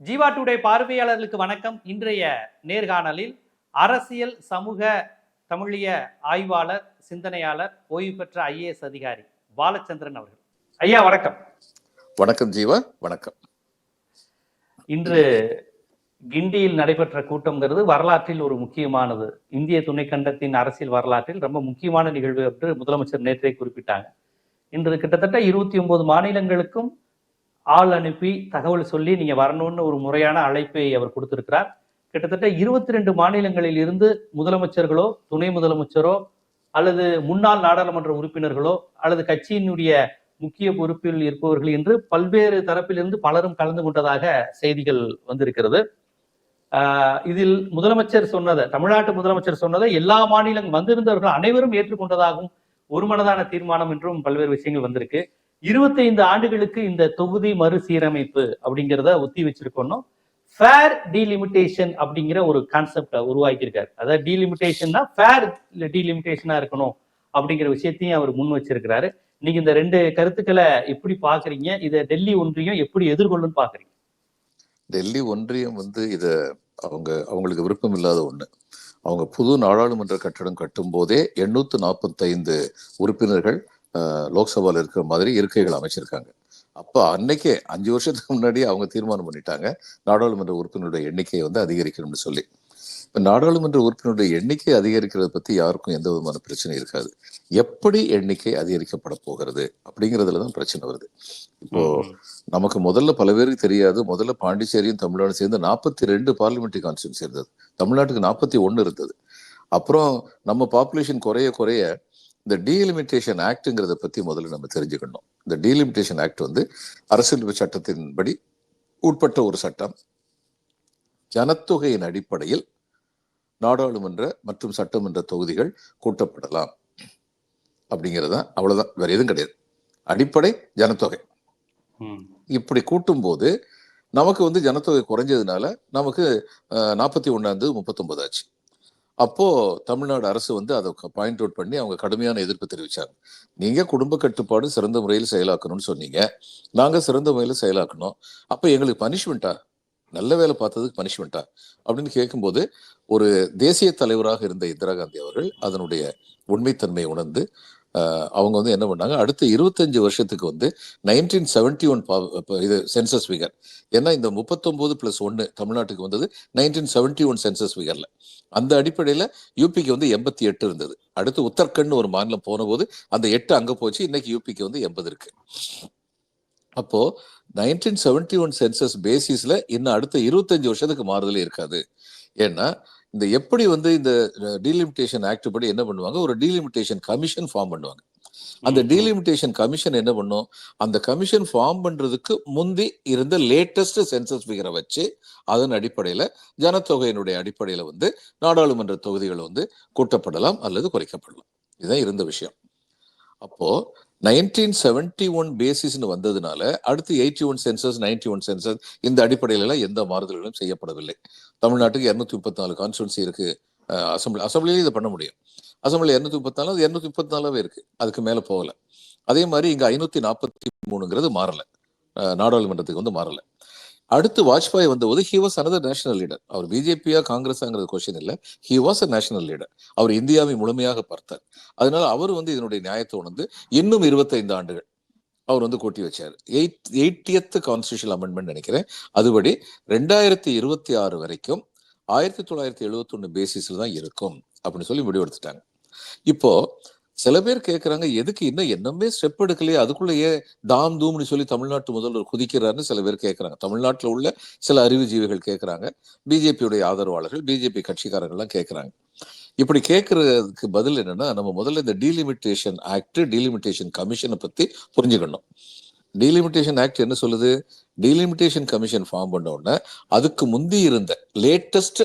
Jeeva today பார்வையாளர்களுக்கு வணக்கம். இன்றைய நேர்காணலில் அரசியல் சமூக தமிழிய ஆய்வாளர் சிந்தனையாளர் ஓய்வு பெற்ற ஐஏஎஸ் அதிகாரி பாலச்சந்திரன் அவர்கள். ஐயா வணக்கம். வணக்கம் ஜீவா வணக்கம். இன்று கிண்டியில் நடைபெற்ற கூட்டம்ங்கிறது வரலாற்றில் ஒரு முக்கியமானது. இந்திய துணைக்கண்டத்தின் அரசியல் வரலாற்றில் ரொம்ப முக்கியமான நிகழ்வு என்று முதலமைச்சர் நேற்றே குறிப்பிட்டாங்க. இன்று கிட்டத்தட்ட இருபத்தி ஒன்பது மாநிலங்களுக்கும் ஆள் அனுப்பி தகவல் சொல்லி நீங்க வரணும்னு ஒரு முறையான அழைப்பை அவர் கொடுத்திருக்கிறார். கிட்டத்தட்ட இருபத்தி ரெண்டு மாநிலங்களில் இருந்து முதலமைச்சர்களோ துணை முதலமைச்சரோ அல்லது முன்னாள் நாடாளுமன்ற உறுப்பினர்களோ அல்லது கட்சியினுடைய முக்கிய பொறுப்பில் இருப்பவர்கள் என்று பல்வேறு தரப்பிலிருந்து பலரும் கலந்து கொண்டதாக செய்திகள் வந்திருக்கிறது. இதில் முதலமைச்சர் சொன்னதை தமிழ்நாட்டு முதலமைச்சர் சொன்னதை எல்லா மாநிலங்கள் வந்திருந்தவர்கள் அனைவரும் ஏற்றுக்கொண்டதாகவும் ஒருமனதான தீர்மானம் என்றும் பல்வேறு விஷயங்கள் வந்திருக்கு. இருபத்தைந்து ஆண்டுகளுக்கு இந்த தொகுதி மறுசீரமைப்பு அப்படிங்கிறத ஒத்தி வச்சிருக்கணும். ஃபேர் டீலிமிட்டேஷன் அப்படிங்கிற ஒரு கான்செப்டை உருவாக்கியிருக்காரு. அதாவது டீலிமிட்டேஷன்னா ஃபேர் டீலிமிட்டேஷனா இருக்கணும் அப்படிங்கிற விஷயத்தையும் அவர் முன் வச்சிருக்கிறாரு. நீங்க இந்த ரெண்டு கருத்துக்களை எப்படி பாக்குறீங்க இதை டெல்லி ஒன்றியம் எப்படி எதிர்கொள்ளுன்னு பாக்குறீங்க டெல்லி ஒன்றியம் வந்து இத அவங்க அவங்களுக்கு விருப்பம் இல்லாத ஒண்ணு. அவங்க புது நாடாளுமன்ற கட்டடம் கட்டும் போதே எண்ணூத்து நாற்பத்தைந்து உறுப்பினர்கள் அஹ், லோக்சபால இருக்கிற மாதிரி இருக்கைகள் அமைச்சிருக்காங்க. அப்ப அன்னைக்கே அஞ்சு வருஷத்துக்கு முன்னாடி அவங்க தீர்மானம் பண்ணிட்டாங்க. நாடாளுமன்ற உறுப்பினருடைய எண்ணிக்கையை வந்து அதிகரிக்கணும்னு சொல்லி. இப்ப நாடாளுமன்ற உறுப்பினருடைய எண்ணிக்கை அதிகரிக்கிறத பத்தி யாருக்கும் எந்த விதமான பிரச்சனை இருக்காது. எப்படி எண்ணிக்கை அதிகரிக்கப்பட போகிறது அப்படிங்கிறதுல தான் பிரச்சனை வருது. இப்போ நமக்கு முதல்ல பல பேருக்கு தெரியாது. முதல்ல பாண்டிச்சேரியும் தமிழ்நாடு சேர்ந்து நாற்பத்தி ரெண்டு பார்லிமெண்ட்ரி கான்ஸ்டியூன்சி இருந்தது. தமிழ்நாட்டுக்கு நாற்பத்தி ஒன்று இருந்தது. அப்புறம் நம்ம பாப்புலேஷன் குறைய குறைய இந்த டீலிமிட்டேஷன் ஆக்ட்ங்கிறத பத்தி முதல்ல நம்ம தெரிஞ்சுக்கணும். இந்த டீலிமிட்டேஷன் ஆக்ட் வந்து அரசியல் சட்டத்தின்படி உட்பட்ட ஒரு சட்டம். ஜனத்தொகையின் அடிப்படையில் நாடாளுமன்ற மற்றும் சட்டமன்ற தொகுதிகள் கூட்டப்படலாம். அப்படிங்கிறதான் அவ்வளவுதான். வேற எதுவும் கிடையாது. அடிப்படை ஜனத்தொகை. இப்படி கூட்டும்போது நமக்கு வந்து ஜனத்தொகை குறைஞ்சதுனால நமக்கு நாற்பத்தி ஒன்னாந்து முப்பத்தொன்பது ஆச்சு. அப்போ தமிழ்நாடு அரசு வந்து அதை பாயிண்ட் அவுட் பண்ணி அவங்க கடுமையான எதிர்ப்பு தெரிவிச்சாங்க. நீங்க குடும்ப கட்டுப்பாடு சிறந்த முறையில் செயலாக்கணும்னு சொன்னீங்க. நாங்க சிறந்த முறையில் செயலாக்கணும். அப்ப எங்களுக்கு பனிஷ்மெண்ட்டா நல்ல வேலை பார்த்ததுக்கு பனிஷ்மெண்ட்டா அப்படின்னு கேட்கும்போது ஒரு தேசிய தலைவராக இருந்த இந்திரா காந்தி அவர்கள் அதனுடைய உண்மைத்தன்மையை உணர்ந்து அவங்க வந்து என்ன பண்ணாங்க? அடுத்த இருபத்தஞ்சு வருஷத்துக்கு வந்து நைன்டீன் செவன்டி ஒன் இது சென்சஸ் ஃபிகர் ஏன்னா இந்த முப்பத்தொம்போது பிளஸ் ஒன்னு தமிழ்நாட்டுக்கு வந்தது நைன்டீன் செவன்டி ஒன் சென்சஸ் ஃபிகரில் அந்த அடிப்படையில் யூபிக்கு வந்து எண்பத்தி எட்டு இருந்தது. அடுத்து உத்தரகண்ட் ஒரு மாநிலம் போனபோது அந்த எட்டு அங்கே போச்சு இன்னைக்கு யூபிக்கு வந்து எண்பது இருக்கு. அப்போ நைன்டீன் செவன்டி ஒன் சென்சஸ் பேசிஸ்ல இன்னும் அடுத்த இருபத்தஞ்சு வருஷத்துக்கு மாறுதலே இருக்காது. ஏன்னா இந்த எப்படி வந்து இந்த டீலிமிட்டேஷன் ஆக்ட் படி என்ன பண்ணுவாங்க? ஒரு டீலிமிட்டேஷன் கமிஷன் ஃபார்ம் பண்ணுவாங்க. அந்த. டீலிமிட்டேஷன் கமிஷன் என்ன பண்ணும்? அந்த கமிஷன் ஃபார்ம் பண்றதுக்கு முந்தி இருந்த லேட்டஸ்ட் சென்சஸ் ஃபிகரை வச்சு அதன் அடிப்படையில ஜனத்தொகையினுடைய அடிப்படையில வந்து நாடாளுமன்ற தொகுதிகள் வந்து கூட்டப்படலாம் அல்லது குறைக்கப்படலாம். இதுதான் இருந்த விஷயம். அப்போ நைன்டீன் செவன்டி ஒன் பேசிஸ்னு வந்ததுனால அடுத்து eighty one census ninety one census இந்த அடிப்படையில எல்லாம் எந்த மாறுதல்களும் செய்யப்படவில்லை. தமிழ்நாட்டுக்கு இருநூத்தி முப்பத்தி நாலு கான்ஸ்டுவன்சி இருக்கு. அஹ் அசம்பிளி அசம்பிளிலேயே இதை பண்ண முடியும். அசம்பிளி இருநூத்தி முப்பத்தி நாலு அது முப்பத்தி நாலாவே இருக்கு. அதுக்கு மேல போகல. அதே மாதிரி இங்க ஐநூத்தி நாற்பத்தி மூணுங்கிறது மாறல. நாடாளுமன்றத்துக்கு வந்து மாறல. அடுத்து வாஜ்பாய் வந்தபோது he was another national leader அவர் பிஜேபியா காங்கிரஸாங்கிறது கொஸ்டின் இல்ல. He was a national leader அவர் இந்தியாவை முழுமையாக பார்த்தார். அதனால அவர் வந்து இதனுடைய நியாயத்தை உணர்ந்து இன்னும் இருபத்தைந்து ஆண்டுகள் அவர் வந்து கூட்டி வச்சார். எயிட் எயிட்டியத்து கான்ஸ்டியூஷன் அமெண்ட்மெண்ட் நினைக்கிறேன். அதுபடி ரெண்டாயிரத்தி இருபத்தி ஆறு வரைக்கும் ஆயிரத்தி தொள்ளாயிரத்தி எழுபத்தொன்னு பேசிஸில் பேசிஸ்ல தான் இருக்கும் அப்படின்னு சொல்லி முடிவெடுத்துட்டாங்க இப்போ சில பேர் கேட்கறாங்க எதுக்கு இன்னும் என்னமே ஸ்டெப் எடுக்கலையே அதுக்குள்ளேயே தாம் தூம்னு சொல்லி தமிழ்நாட்டு முதல்வர் குதிக்கிறாருன்னு சில பேர் கேட்கறாங்க தமிழ்நாட்டுல உள்ள சில அறிவுஜீவிகள் கேட்கறாங்க பிஜேபியுடைய ஆதரவாளர்கள் பிஜேபி கட்சிக்காரங்கள்லாம் கேட்கறாங்க இப்படி கேட்கறதுக்கு பதில் என்னன்னா நம்ம முதல்ல இந்த டீலிமிட்டேஷன் ஆக்ட் டீலிமிட்டேஷன் கமிஷனை பத்தி புரிஞ்சுக்கணும். டீலிமிட்டேஷன் ஆக்ட் என்ன சொல்லுது? டீலிமிட்டேஷன் கமிஷன் ஃபார்ம் பண்ண உடனே அதுக்கு முந்தி இருந்த லேட்டஸ்ட்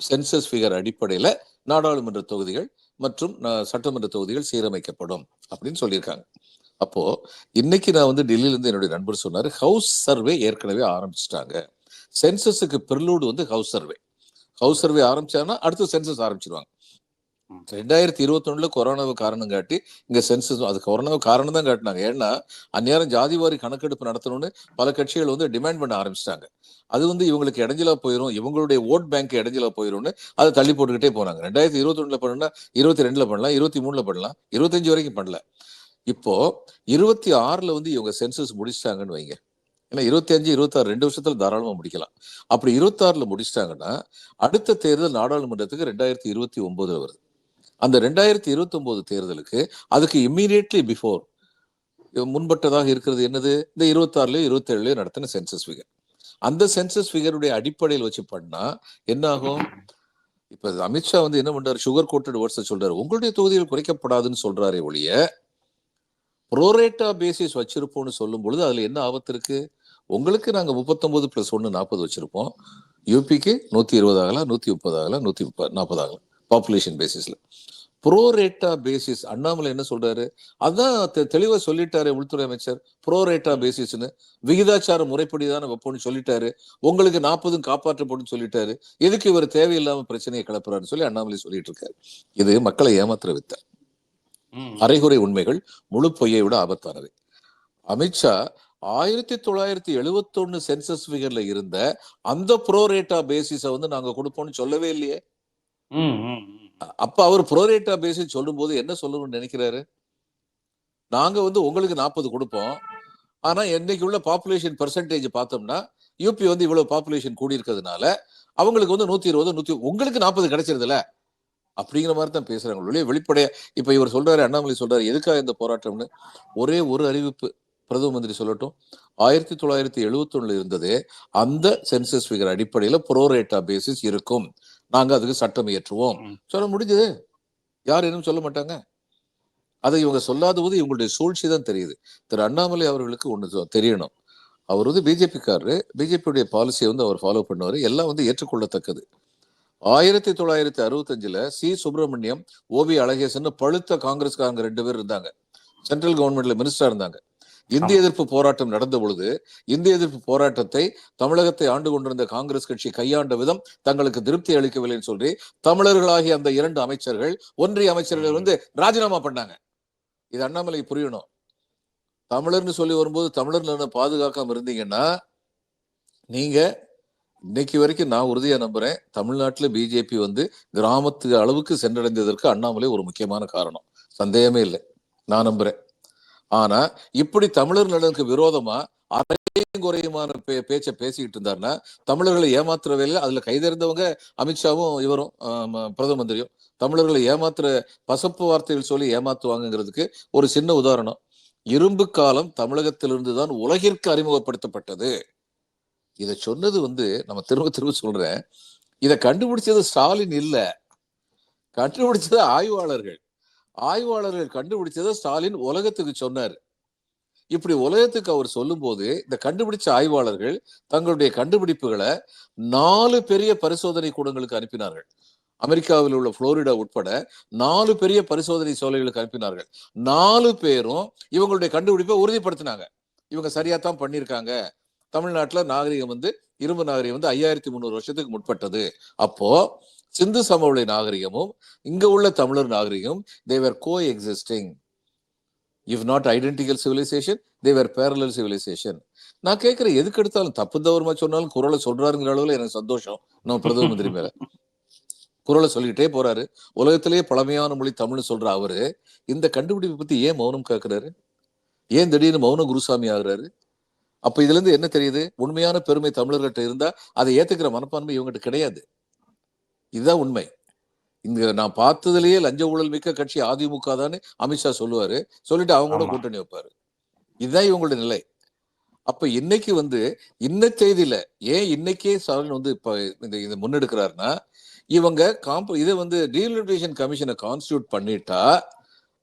சென்சஸ் ஃபிகர் அடிப்படையில் நாடாளுமன்ற தொகுதிகள் மற்றும் சட்டமன்ற தொகுதிகள் சீரமைக்கப்படும் அப்படின்னு சொல்லியிருக்காங்க. அப்போ இன்னைக்கு நான் வந்து டெல்லியிலேருந்து என்னுடைய நண்பர் சொன்னார் ஹவுஸ் சர்வே ஏற்கனவே ஆரம்பிச்சிட்டாங்க. சென்சஸுக்கு பிரிலூடு வந்து ஹவுஸ் சர்வே ஹவுஸ் சர்வே ஆரம்பிச்சாங்கன்னா அடுத்து சென்சஸ் ஆரம்பிச்சிருவாங்க. ரெண்டாயிரத்தி இருபத்தி ஒண்ணுல கொரோனாவை காரணம் காட்டி இங்க சென்சஸ் அது கொரோனாவை காரணம் தான் காட்டினாங்க. ஏன்னா அந்நேரம் ஜாதிவாரி கணக்கெடுப்பு நடத்தணும்னு பல கட்சிகள் வந்து டிமாண்ட் பண்ண ஆரம்பிச்சிட்டாங்க. அது வந்து இவங்களுக்கு இடைஞ்சலா போயிடும் இவங்களுடைய ஓட் பேங்க் இடைஞ்சலா போயிரும்னு அதை தள்ளி போட்டுக்கிட்டே போனாங்க ரெண்டாயிரத்தி இருபத்தி ஒண்ணுல பண்ணா இருபத்தி ரெண்டுல பண்ணலாம் இருபத்தி மூணுல பண்ணலாம் இருபத்தஞ்சு வரைக்கும் பண்ணல. இப்போ இருபத்தி ஆறுல வந்து இவங்க சென்சஸ் முடிச்சிட்டாங்கன்னு வைங்க. ஏன்னா இருபத்தி அஞ்சு இருபத்தாறு ரெண்டு வருஷத்துல தாராளமா முடிக்கலாம். அப்படி இருபத்தாறுல முடிச்சிட்டாங்கன்னா அடுத்த தேர்தல் நாடாளுமன்றத்துக்கு ரெண்டாயிரத்தி இருபத்தி ஒன்பதுல வருது. அந்த ரெண்டாயிரத்தி இருபத்தி ஒன்பது தேர்தலுக்கு அதுக்கு இம்மீடியட்லி பிஃபோர் முன்பட்டதாக இருக்கிறது என்னது? இந்த இருபத்தாறுலயோ இருபத்தேழுலயோ நடத்தின சென்சஸ் ஃபிகர் அந்த சென்சஸ் ஃபிகருடைய அடிப்படையில் வச்சு பண்ணா என்ன ஆகும் இப்ப அமித்ஷா வந்து என்ன பண்றாரு? சுகர் கோட்டட் வேர்ட்ஸ் சொல்றாரு. உங்களுடைய தொகுதிகள் குறைக்கப்படாதுன்னு சொல்றாரே ஒழிய ப்ரோரேட்டா பேசிஸ் வச்சிருப்போம்னு சொல்லும் பொழுது அதுல என்ன ஆபத்து இருக்கு? உங்களுக்கு நாங்க முப்பத்தொன்பது பிளஸ் ஒன்னு நாற்பது வச்சிருப்போம். யூபிக்கு நூத்தி இருபது ஆகலாம் நூத்தி முப்பது ஆகலாம் நூத்தி முப்பது நாற்பது ஆகலாம். பாப்புலேஷன் பேசிஸ்ல ப்ரோரேட்டா பேசிஸ் அண்ணாமலை என்ன சொல்றாரு? அதான் தெ- தெளிவா சொல்லிட்டாரு உள்துறை அமைச்சர். ப்ரோரேட்டா பேசிஸ்னு விகிதாச்சார முறைப்படி தானே வைப்போம்னு சொல்லிட்டாரு. உங்களுக்கு நாற்பதும் காப்பாற்றப்படும் சொல்லிட்டாரு. எதுக்கு இவர் தேவையில்லாம பிரச்சனையை கிளப்புறாருன்னு சொல்லி அண்ணாமலை சொல்லிட்டு இருக்காரு. இது மக்களை ஏமாத்துற வித்த. அரைகுறை உண்மைகள் முழு பொய்யை விட ஆபத்தானவை. அமித்ஷா ஆயிரத்தி தொள்ளாயிரத்தி எழுவத்தொன்னு சென்சஸ் ஃபிகர்ல இருந்த அந்த ப்ரோரேட்டா பேசிஸை வந்து நாங்க கொடுப்போம்னு சொல்லவே இல்லையே. அப்ப அவர் ப்ரோரேட்டா சொல்லும் சொல்லும்போது என்ன சொல்லணும்னு நினைக்கிறாரு? நாங்க வந்து உங்களுக்கு நாற்பது கொடுப்போம். ஆனா இன்னைக்கு உள்ள பாப்புலேஷன் பெர்சன்டேஜ் பார்த்தோம்னா யூபி வந்து இவ்வளவு பாப்புலேஷன் கூடி இருக்கிறதுனால அவங்களுக்கு வந்து நூத்தி இருபது நூத்தி உங்களுக்கு நாற்பது கிடைச்சிருதுல? அப்படிங்கிற மாதிரி தான் பேசுறாங்க. வெளிப்படையா இப்ப இவர் சொல்றாரு அண்ணாமலை சொல்றாரு எதுக்காக இந்த போராட்டம்னு? ஒரே ஒரு அறிவிப்பு. பிரதம மந்திரி சொல்லட்டும் ஆயிரத்தி தொள்ளாயிரத்தி எழுவத்தி ஒண்ணுல இருந்தது அந்த சென்சஸ் ஃபிகர் அடிப்படையில ப்ரோரேட்டா பேசிஸ் இருக்கும். நாங்க அதுக்கு சட்டம் இயற்றுவோம். சொல்ல முடிஞ்சது? யார் என்னும் சொல்ல மாட்டாங்க? அதை இவங்க சொல்லாத போது இவங்களுடைய சூழ்ச்சி தான் தெரியுது. திரு அண்ணாமலை அவர்களுக்கு ஒண்ணு சொ- தெரியணும். அவர் வந்து பிஜேபிக்காரரு பிஜேபியுடைய பாலிசியை வந்து அவர் ஃபாலோ பண்ணுவாரு. எல்லாம் வந்து ஏற்றுக்கொள்ளத்தக்கது. ஆயிரத்தி தொள்ளாயிரத்தி அறுபத்தஞ்சுல C. Subramaniam O P Alagesan பழுத்த காங்கிரஸ்காரங்க ரெண்டு பேர் இருந்தாங்க. சென்ட்ரல் கவர்மெண்ட்ல மினிஸ்டரா இருந்தாங்க. இந்திய எதிர்ப்பு போராட்டம் நடந்த பொழுது இந்திய எதிர்ப்பு போராட்டத்தை தமிழகத்தை ஆண்டு கொண்டிருந்த காங்கிரஸ் கட்சி கையாண்ட விதம் தங்களுக்கு திருப்தி அளிக்கவில்லைன்னு சொல்லி தமிழர்களாகிய அந்த இரண்டு அமைச்சர்கள் ஒன்றிய அமைச்சர்கள் வந்து ராஜினாமா பண்ணாங்க. இது அண்ணாமலைக்கு புரியணும். தமிழர்னு சொல்லி வரும்போது தமிழர் நலனை பாதுகாக்காம இருந்தீங்கன்னா நீங்க இன்னைக்கு வரைக்கும் நான் உறுதியா நம்புறேன் தமிழ்நாட்டுல பிஜேபி வந்து கிராமத்து அளவுக்கு சென்றடைந்ததற்கு அண்ணாமலை ஒரு முக்கியமான காரணம். சந்தேகமே இல்லை. நான் நம்புறேன். ஆனா இப்படி தமிழர் நலனுக்கு விரோதமா அரையும் குறையுமான பே பேச்சை பேசிக்கிட்டு இருந்தாருன்னா தமிழர்களை ஏமாத்துற வேலையில அதுல கைதேர்ந்தவங்க அமித்ஷாவும் இவரும் பிரதம மந்திரியும். தமிழர்களை ஏமாத்துற பசப்பு வார்த்தைகள் சொல்லி ஏமாத்துவாங்கங்கிறதுக்கு ஒரு சின்ன உதாரணம். இரும்பு காலம் தமிழகத்திலிருந்து தான் உலகிற்கு அறிமுகப்படுத்தப்பட்டது. இதை சொன்னது வந்து நம்ம திரும்ப திரும்ப சொல்றேன். இதை கண்டுபிடிச்சது ஸ்டாலின் இல்ல. கண்டுபிடிச்சது ஆய்வாளர்கள். ஆய்வாளர்கள் கண்டுபிடிச்சதை ஸ்டாலின் உலகத்துக்கு சொன்னார். இப்படி உலகத்துக்கு அவர் சொல்லும்போது இந்த கண்டுபிடிச்ச ஆய்வாளர்கள் தங்களுடைய கண்டுபிடிப்புகளை நாலு பெரிய பரிசோதனை கூடங்களுக்கு அனுப்பினார்கள். அமெரிக்காவில் உள்ள புளோரிடா உட்பட நாலு பெரிய பரிசோதனை சோலைகளுக்கு அனுப்பினார்கள். நாலு பேரும் இவங்களுடைய கண்டுபிடிப்பை உறுதிப்படுத்தினாங்க. இவங்க சரியா தான் பண்ணியிருக்காங்க. தமிழ்நாட்டில் நாகரிகம் வந்து இரும்பு நாகரிகம் வந்து ஐயாயிரத்தி முந்நூறு வருஷத்துக்கு முற்பட்டது. அப்போ சிந்து சமவெளி நாகரிகமும் இங்க உள்ள தமிழர் நாகரிகம் they are coexisting if not identical civilisation they are parallel civilisation நான் கேட்கிறேன் எதுக்கு எடுத்தாலும் தப்பு தவறுமா சொன்னாலும் குரலை சொல்றாருங்கிற அளவுல எனக்கு சந்தோஷம். நம்ம பிரதம மந்திரி மேல. குரலை சொல்லிக்கிட்டே போறாரு. உலகத்திலேயே பழமையான மொழி தமிழ்னு சொல்ற அவரு இந்த கண்டுபிடிப்பை பத்தி ஏன் மௌனம் கேட்கிறாரு ஏன் திடீர்னு மௌன குருசாமி ஆகுறாரு? அப்ப இதுல இருந்து என்ன தெரியுது? உண்மையான பெருமை தமிழர்கிட்ட இருந்தா அதை ஏத்துக்கிற மனப்பான்மை இவங்ககிட்ட கிடையாது. இதுதான் உண்மை. இங்க நான் பார்த்ததுலயே லஞ்ச ஊழல் மிக்க கட்சி அதிமுக தானே அமித்ஷா சொல்லுவாரு. சொல்லிட்டு அவங்க கூட. கூட்டணி வைப்பாரு. இதுதான் இவங்களுடைய நிலை. அப்ப இன்னைக்கு வந்து இன்ன செய்தியில ஏன் இன்னைக்கே ஸ்டாலின் வந்து இப்ப இந்த இதை முன்னெடுக்கிறாருன்னா இவங்க காம்ப இதை வந்து டீலிமிட்டேஷன் கமிஷனை கான்ஸ்டியூட் பண்ணிட்டா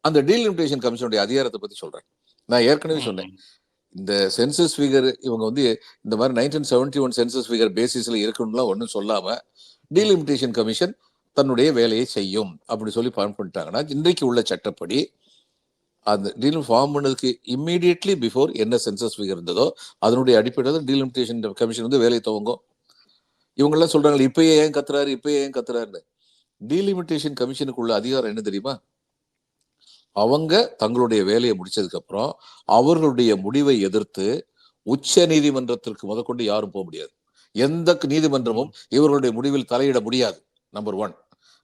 அந்த டீலிமிட்டேஷன் கமிஷனுடைய அதிகாரத்தை பத்தி சொல்றேன். நான் ஏற்கனவே சொன்னேன். இந்த சென்சஸ் ஃபிகர் இவங்க வந்து இந்த மாதிரி nineteen seventy one census figure பேசிஸ்ல இருக்கணும்லாம் ஒன்றும் சொல்லாம டீலிமிட்டேஷன் கமிஷன் தன்னுடைய வேலையை செய்யும் அப்படி சொல்லி ஃபார்ம் பண்ணிட்டாங்கன்னா இன்றைக்கு உள்ள சட்டப்படி அந்த டீலிம் ஃபார்ம் பண்ணதுக்கு இம்மீடியட்லி பிஃபோர் என்ன சென்சஸ் ஃபிகர் இருந்ததோ அதனுடைய அடிப்படையில் டீலிமிட்டேஷன் கமிஷன் வந்து வேலையை துவங்கும். இவங்கெல்லாம் சொல்றாங்க இப்பயே ஏன் கத்துறாரு இப்பயே ஏன் கத்துறாருன்னு. டீலிமிட்டேஷன் கமிஷனுக்குள்ள அதிகாரம் என்ன தெரியுமா? அவங்க தங்களுடைய வேலையை முடிச்சதுக்கு அப்புறம் அவர்களுடைய முடிவை எதிர்த்து உச்ச நீதிமன்றத்திற்கு முதற்கொண்டு யாரும் போக முடியாது. எந்த நீதிமன்றமும் இவர்களுடைய முடிவில் தலையிட முடியாது. நம்பர் ஒன்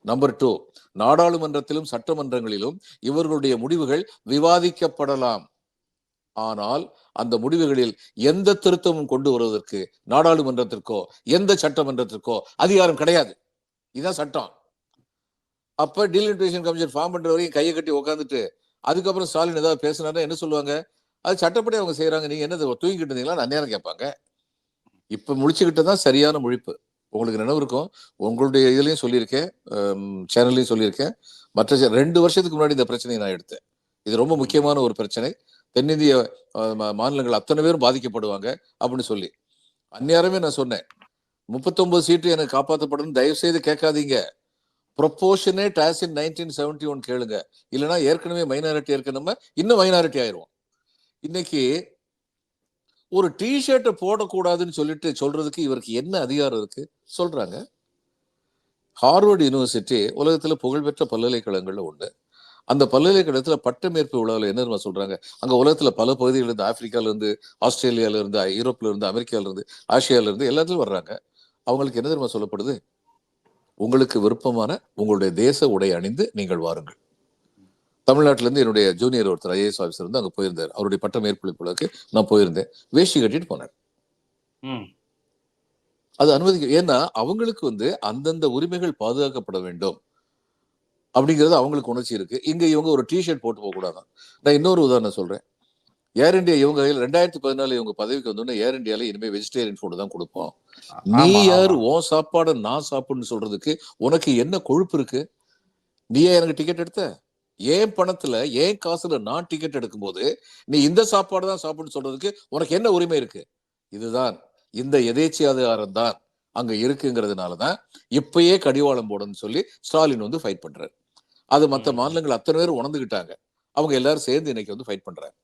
நம்பர் டூ நாடாளுமன்றத்திலும் சட்டமன்றங்களிலும் இவர்களுடைய முடிவுகள் விவாதிக்கப்படலாம். ஆனால் அந்த முடிவுகளில் எந்த திருத்தமும் கொண்டு வருவதற்கு நாடாளுமன்றத்திற்கோ எந்த சட்டமன்றத்திற்கோ அதிகாரம் கிடையாது. இதுதான் சட்டம். அப்ப டீலிமிட்டேஷன் கமிஷன் ஃபார்ம் பண்ற வரைக்கும் கையை கட்டி உட்காந்துட்டு அதுக்கப்புறம் ஸ்டாலின் ஏதாவது பேசினாருன்னா என்ன சொல்லுவாங்க? அது சட்டப்படி அவங்க செய்யறாங்க நீங்க என்ன தூங்கிட்டு இருந்தீங்களா? நான் நேரம் கேட்பாங்க. இப்போ முழிச்சுக்கிட்டு தான் சரியான முழிப்பு. உங்களுக்கு நினைவு இருக்கும் உங்களுடைய இதுலையும் சொல்லியிருக்கேன் சேனல்லையும் சொல்லியிருக்கேன். மற்ற ரெண்டு வருஷத்துக்கு முன்னாடி இந்த பிரச்சனையை நான் எடுத்தேன். இது ரொம்ப முக்கியமான ஒரு பிரச்சனை. தென்னிந்திய மா- மாநிலங்கள் அத்தனை பேரும் பாதிக்கப்படுவாங்க அப்படின்னு சொல்லி. அந்நேரமே நான் சொன்னேன் முப்பத்தொன்பது சீட்டு எனக்கு காப்பாற்றப்படும் தயவு செய்து கேட்காதீங்க. Proportionate as in nineteen seventy one கேளுங்க. இல்லைனா ஏற்கனவே மைனாரிட்டி இருக்க நம்ம இன்னும் மைனாரிட்டி ஆயிருவோம். இன்னைக்கு ஒரு டிஷர்ட்டை போடக்கூடாதுன்னு சொல்லிட்டு சொல்றதுக்கு இவருக்கு என்ன அதிகாரம் இருக்கு? சொல்றாங்க. ஹார்வர்டு யூனிவர்சிட்டி உலகத்தில் புகழ்பெற்ற பல்கலைக்கழகங்கள்ல உண்டு அந்த பல்கலைக்கழகத்தில் பட்டமேற்பு விழாவில் என்ன தெரியுமா சொல்றாங்க? அங்க உலகத்துல பல பகுதிகள் இருந்து ஆப்பிரிக்கால இருந்து ஆஸ்திரேலியால இருந்து யூரோப்ல இருந்து அமெரிக்கால இருந்து ஆசியால இருந்து எல்லாத்துலயும் வர்றாங்க. அவங்களுக்கு என்ன தெரியுமா சொல்லப்படுது? உங்களுக்கு விருப்பமான உங்களுடைய தேச உடை அணிந்து நீங்கள் வாருங்கள். தமிழ்நாட்டுல இருந்து என்னுடைய ஜூனியர் ஒருத்தர் ஐஏஎஸ் ஆஃபீஸர் வந்து அங்க போயிருந்தார். அவருடைய பட்ட மேற்படிப்புகளுக்கு நான் போயிருந்தேன். வேஷ்டி கட்டிட்டு போனார். ம். அது அனுமதிக்க ஏன்னா அவங்களுக்கு வந்து அந்தந்த உரிமைகள் பாதுகாக்கப்பட வேண்டும். அப்படிங்கிறது அவங்களுக்கு உணர்ச்சி இருக்கு. இங்க இவங்க ஒரு டிஷர்ட் போட்டு போக கூடாது நான் இன்னொரு உதாரணம் சொல்றேன். ஏர் இந்தியா இவங்க ரெண்டாயிரத்தி பதினாலு இவங்க பதவிக்கு வந்தோடனே ஏர் இந்தியால இனிமே வெஜிடேரியன் ஃபுட் தான் கொடுப்போம். நீ யார். உன் சாப்பாடு நான் சாப்பிடுன்னு சொல்றதுக்கு உனக்கு என்ன கொழுப்பு இருக்கு? நீயே எனக்கு டிக்கெட் எடுத்த? ஏன் பணத்துல ஏன் காசுல நான் டிக்கெட் எடுக்கும்போது நீ இந்த சாப்பாடு தான் சாப்பிடுன்னு சொல்றதுக்கு உனக்கு என்ன உரிமை இருக்கு? இதுதான். இந்த எதேச்சியாதாரம் தான் அங்க இருக்குங்கிறதுனாலதான் இப்பயே கடிவாளம் போடுன்னு சொல்லி ஸ்டாலின் வந்து ஃபைட் பண்றாரு. அது மத்த ம். மாநிலங்கள் அத்தனை பேரும் உணர்ந்துகிட்டாங்க. அவங்க எல்லாரும் சேர்ந்து இன்னைக்கு வந்து ஃபைட் பண்றாங்க.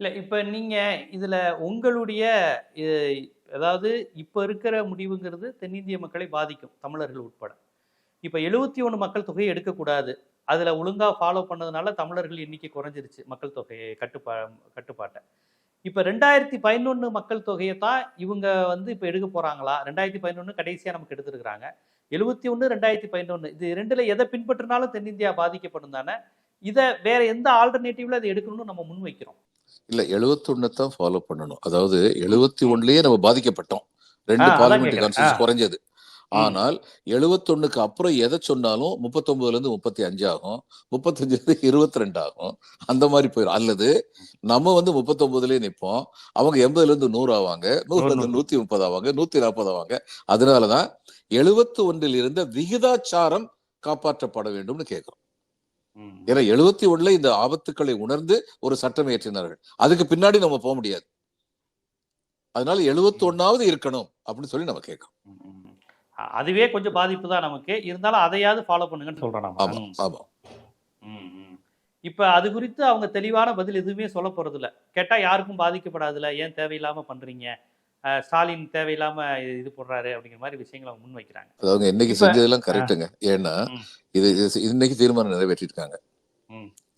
இல்ல இப்ப நீங்க இதுல உங்களுடைய அதாவது இப்ப இருக்கிற முடிவுங்கிறது தென்னிந்திய மக்களை பாதிக்கும் தமிழர்கள் உட்பட. இப்ப எழுபத்தி ஒண்ணு மக்கள் தொகையை எடுக்கக்கூடாது. அதுல ஒழுங்கா ஃபாலோ பண்ணதுனால தமிழர்கள் எண்ணிக்கை குறைஞ்சிருச்சு மக்கள் தொகையை கட்டுப்பா கட்டுப்பாட்டை. இப்ப ரெண்டாயிரத்தி பதினொன்னு மக்கள் தொகையை தான் இவங்க வந்து இப்ப எடுக்க போறாங்களா? ரெண்டாயிரத்தி பதினொன்னு கடைசியா நமக்கு எடுத்திருக்கிறாங்க. எழுபத்தி ஒண்ணு ரெண்டாயிரத்தி பதினொன்னு இது ரெண்டுல எதை பின்பற்றினாலும் தென்னிந்தியா பாதிக்கப்படும் தானே? இதை வேற எந்த ஆல்டர்னேட்டிவ்ல அதை எடுக்கணும்னு நம்ம முன் வைக்கிறோம். இல்ல 71 தான் ஃபாலோ பண்ணணும். அதாவது எழுபத்தி ஒண்ணுலயே நம்ம பாதிக்கப்பட்டோம். ரெண்டு பார்லிமெண்ட். குறைஞ்சது. ஆனால் 71க்கு அப்புறம் எதை சொன்னாலும் 39 இருந்து முப்பத்தி அஞ்சு ஆகும் முப்பத்தஞ்சுல இருந்து இருபத்தி ரெண்டு ஆகும். அந்த மாதிரி போயிடும். அல்லது நம்ம வந்து முப்பத்தொன்பதுலயே நிப்போம் அவங்க எண்பதுல இருந்து நூறு ஆவாங்க நூறுல இருந்து. நூத்தி முப்பது ஆவாங்க நூத்தி நாற்பது ஆவாங்க. அதனாலதான் எழுபத்தி ஒன்றில் இருந்த விகிதாச்சாரம் காப்பாற்றப்பட வேண்டும்னு கேட்கிறோம். ஏன்னா எழுபத்தி ஒண்ணுல இந்த ஆபத்துக்களை உணர்ந்து ஒரு சட்டம் இயற்றினார்கள். அதுக்கு பின்னாடி நம்ம போக முடியாது. அதனால எழுபத்தி ஒன்னாவது இருக்கணும் அப்படின்னு சொல்லி நம்ம கேட்கிறோம். அதுவே கொஞ்சம் பாதிப்பு தான் நமக்கு. இருந்தாலும் அதையாவது ஃபாலோ பண்ணுங்கன்னு சொல்றோம் ஆமா நம்ம. இப்ப அது குறித்து அவங்க தெளிவான பதில் எதுவுமே சொல்ல போறது இல்ல கேட்டா யாருக்கும் பாதிக்கப்படாதுல ஏன் தேவையில்லாம பண்றீங்க? ஸ்டாலின் தேவையில்லாம இது- இது போடுறாரு அப்படிங்கிற மாதிரி விஷயங்களை அவங்க முன் வைக்கிறாங்க அதாவது இன்னைக்கு செஞ்சதெல்லாம் கரெக்டுங்க ஏன்னா. இது இன்னைக்கு தீர்மானம் நிறைவேற்றிருக்காங்க.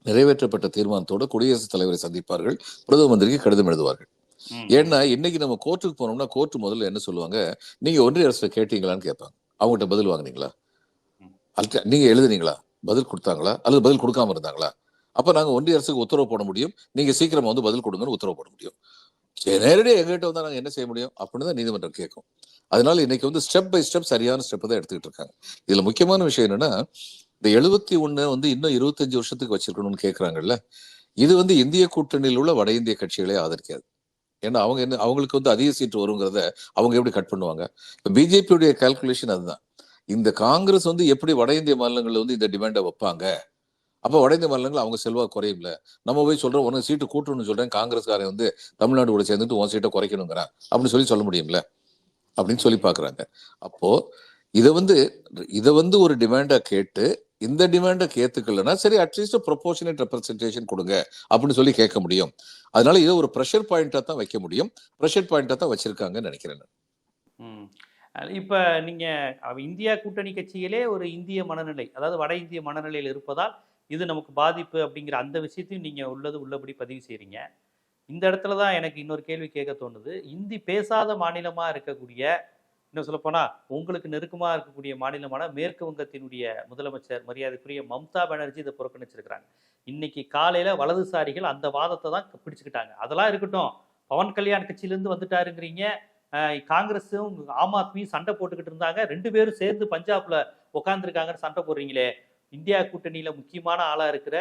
நிறைவேற்றப்பட்ட தீர்மானத்தோட குடியரசுத் தலைவரை சந்திப்பார்கள். பிரதம மந்திரிக்கு கடிதம் எழுதுவார்கள். ஏன்னா இன்னைக்கு நம்ம கோர்ட்டுக்கு போனோம்னா கோர்ட் முதல்ல என்ன சொல்லுவாங்க? நீங்க ஒன்றிய அரசு கேட்டீங்களான்னு கேட்பாங்க. அவங்ககிட்ட பதில் வாங்குனீங்களா. அல்ட நீங்க எழுதுனீங்களா? பதில் கொடுத்தாங்களா? அல்லது பதில் கொடுக்காம இருந்தாங்களா? அப்ப நாங்க ஒன்றிய அரசுக்கு உத்தரவு போட முடியும். நீங்க சீக்கிரமா வந்து பதில் கொடுங்கன்னு உத்தரவு போட முடியும். சரி, நேரடியா எங்ககிட்ட வந்தா நாங்க என்ன செய்ய முடியும்? அப்படின்னு தான் நீதிமன்றம் கேட்கும். அதனால இன்னைக்கு வந்து ஸ்டெப் பை ஸ்டெப் சரியான ஸ்டெப் தான் எடுத்துக்கிட்டு இருக்காங்க. இதுல முக்கியமான விஷயம் என்னன்னா இந்த எழுபத்தி ஒண்ணு வந்து இன்னும் இருபத்தஞ்சு வருஷத்துக்கு வச்சிருக்கணும்னு கேக்குறாங்கல்ல. இது வந்து இந்திய கூட்டணியில் உள்ள வட இந்திய கட்சிகளை ஆதரிக்காது. ஏன்னா அவங்க என்ன அவங்களுக்கு வந்து அதிக சீட்டு வருங்கிறத அவங்க எப்படி கட் பண்ணுவாங்க? இப்போ பிஜேபியுடைய கால்குலேஷன் அதுதான். இந்த காங்கிரஸ் வந்து எப்படி வட இந்திய மாநிலங்களில் வந்து இந்த டிமாண்டை வைப்பாங்க? அப்போ வட இந்திய மாநிலங்கள் அவங்க செல்வா குறையும்ல. நம்ம போய் சொல்கிறோம் உனக்கு சீட்டு கூட்டணும்னு சொல்கிறேன் காங்கிரஸ்காரன் வந்து தமிழ்நாடு கூட சேர்ந்துட்டு உன் சீட்டை குறைக்கணுங்கிறான் அப்படின்னு சொல்லி சொல்ல முடியும்ல? அப்படின்னு சொல்லி பார்க்குறாங்க. அப்போது இதை வந்து இதை வந்து ஒரு டிமாண்டாக கேட்டு இந்த டிமாண்டை ஏத்துக்கலன்னா சரி அட்லீஸ்ட் ப்ரொபோஷனேட் ரெப்ரஸன்டேஷன் கொடுங்க அப்படின்னு சொல்லி கேட்க முடியும். அதனால இதை ஒரு ப்ரெஷர் பாயிண்டா தான் வைக்க முடியும். ப்ரெஷர் பாயிண்டா தான் வச்சிருக்காங்கன்னு நினைக்கிறேன் இப்போ நீங்கள் இந்தியா கூட்டணி கட்சியிலே ஒரு இந்திய மனநிலை அதாவது வட இந்திய மனநிலையில் இருப்பதால் இது நமக்கு பாதிப்பு அப்படிங்கிற அந்த விஷயத்தையும் நீங்கள் உள்ளது உள்ளபடி பதிவு செய்கிறீங்க இந்த இடத்துல தான் எனக்கு இன்னொரு கேள்வி கேட்க தோணுது. இந்தி பேசாத மாநிலமாக இருக்கக்கூடிய இன்னும் சொல்லப்போனா உங்களுக்கு நெருக்கமாக இருக்கக்கூடிய மாநிலமான மேற்கு வங்கத்தினுடைய முதலமைச்சர் மரியாதைக்குரிய மம்தா பானர்ஜி இதை புறக்கணிச்சிருக்கிறாங்க. இன்னைக்கு காலையில வலதுசாரிகள் அந்த வாதத்தை தான் பிடிச்சுக்கிட்டாங்க. அதெல்லாம் இருக்கட்டும். பவன் கல்யாண் கட்சியிலேருந்து வந்துட்டாருங்கிறீங்க. காங்கிரஸும் ஆம் ஆத்மியும் சண்டை போட்டுக்கிட்டு இருந்தாங்க. ரெண்டு பேரும் சேர்ந்து பஞ்சாப்ல உட்காந்துருக்காங்கன்னு சண்டை போடுறீங்களே. இந்தியா கூட்டணியில முக்கியமான ஆளா இருக்கிற